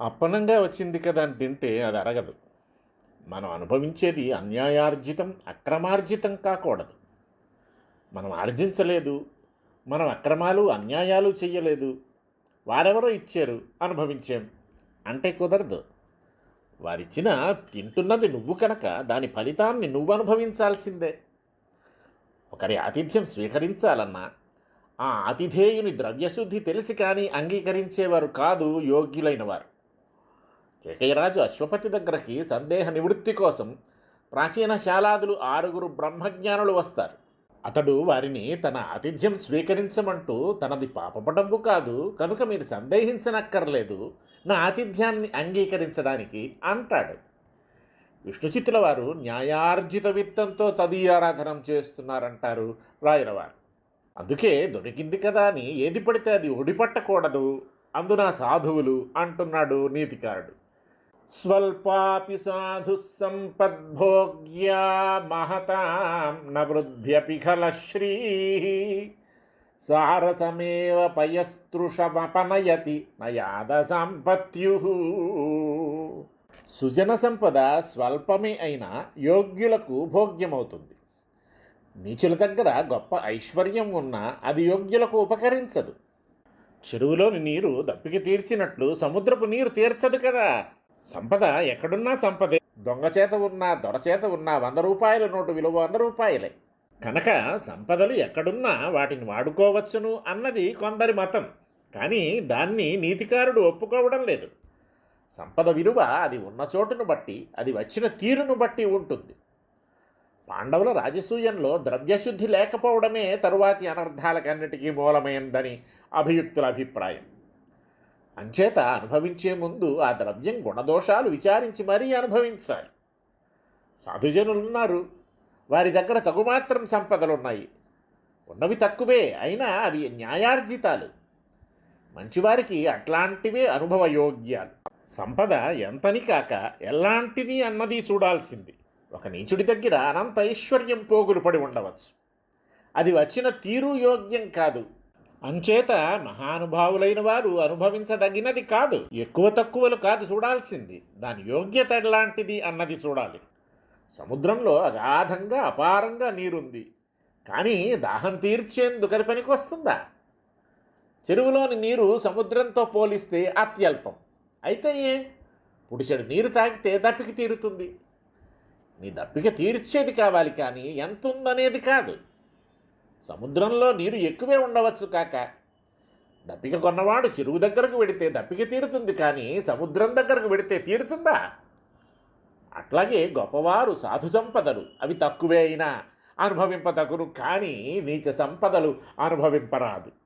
అప్పనంగా వచ్చింది కదా అని తింటే అది అరగదు. మనం అనుభవించేది అన్యాయార్జితం అక్రమార్జితం కాకూడదు. మనం ఆర్జించలేదు మనం అక్రమాలు అన్యాయాలు చెయ్యలేదు. వారెవరో ఇచ్చారు అనుభవించాం. అంటే కుదరదు. వారిచ్చిన తింటున్నది నువ్వు కనుక దాని ఫలితాన్ని నువ్వు అనుభవించాల్సిందే. ఒకరి ఆతిథ్యం స్వీకరించాలన్నా ఆ ఆతిథేయుని ద్రవ్యశుద్ధి తెలిసి కానీ అంగీకరించేవారు కాదు యోగ్యులైన వారు కేకయ్యరాజు అశ్వపతి దగ్గరకి సందేహ నివృత్తి కోసం ప్రాచీన శాలాదులు ఆరుగురు బ్రహ్మజ్ఞానులు వస్తారు. అతడు వారిని తన ఆతిథ్యం స్వీకరించమంటూ తనది పాపపడంబు కాదు కనుక మీరు సందేహించనక్కర్లేదు నా ఆతిథ్యాన్ని అంగీకరించడానికి అంటాడు. విష్ణుచిత్తుల వారు న్యాయార్జిత విత్తంతో తదీయారాధనం చేస్తున్నారంటారు రాయలవారు. అందుకే దొరికింది కదా అని ఏది పడితే అది ఒడిపట్టకూడదు అందున సాధువులు అంటున్నాడు నీతికారుడు. స్వల్పాపి సాధు సంపద్భోగ్యా మహతాం నవృద్ధ్యపి ఖల శ్రీ. సారసమేవ పయస్తృషమపనయతి నయాద సంపత్యు. సుజన సంపద స్వల్పమే అయినా యోగ్యులకు భోగ్యమవుతుంది. నీచుల దగ్గర గొప్ప ఐశ్వర్యం ఉన్నా అది యోగ్యులకు ఉపకరించదు. చెరువులోని నీరు దప్పికి తీర్చినట్లు సముద్రపు నీరు తీర్చదు కదా. సంపద ఎక్కడున్నా సంపదే. దొంగ చేత ఉన్నా దొరచేత ఉన్నా వంద రూపాయల నోటు విలువ వంద రూపాయలే. కనుక సంపదలు ఎక్కడున్నా వాటిని వాడుకోవచ్చును అన్నది కొందరి మతం. కానీ దాన్ని నీతికారుడు ఒప్పుకోవడం లేదు. సంపద విలువ అది ఉన్న చోటును బట్టి అది వచ్చిన తీరును బట్టి ఉంటుంది. పాండవుల రాజసూయంలో ద్రవ్యశుద్ధి లేకపోవడమే తరువాతి అనర్థాలకన్నిటికీ మూలమైందని అభియుక్తుల అభిప్రాయం. అంచేత అనుభవించే ముందు ఆ ద్రవ్యం గుణదోషాలు విచారించి మరీ అనుభవించాలి. సాధుజనులున్నారు. వారి దగ్గర తగుమాత్రం సంపదలున్నాయి. ఉన్నవి తక్కువే అయినా అవి న్యాయార్జితాలు. మంచివారికి అట్లాంటివే అనుభవయోగ్యాలు. సంపద ఎంతని కాక ఎలాంటిది అన్నది చూడాల్సింది. ఒక నీచుడి దగ్గర అనంత ఐశ్వర్యం పోగులు పడి ఉండవచ్చు. అది వచ్చిన తీరు యోగ్యం కాదు. అంచేత మహానుభావులైన వారు అనుభవించదగినది కాదు ఎక్కువ తక్కువలు కాదు చూడాల్సింది. దాని యోగ్యత ఎలాంటిది అన్నది చూడాలి. సముద్రంలో అగాధంగా అపారంగా నీరుంది. కానీ దాహం తీర్చేందుకు అది పనికొస్తుందా? చెరువులోని నీరు సముద్రంతో పోలిస్తే అత్యల్పం. అయితే ఏ? పుడిచెడు నీరు తాగితే దప్పిక తీరుతుంది. నీ దప్పిక తీర్చేది కావాలి కానీ ఎంత ఉందనేది కాదు. సముద్రంలో నీరు ఎక్కువే ఉండవచ్చు కాక. దప్పిక కొన్నవాడు చెరువు దగ్గరకు వెడితే దప్పిక తీరుతుంది కానీ సముద్రం దగ్గరకు వెడితే తీరుతుందా? అట్లాగే గొప్పవారు సాధు సంపదలు అవి తక్కువే అయినా అనుభవింపతగును కానీ నీచ సంపదలు అనుభవింపరాదు.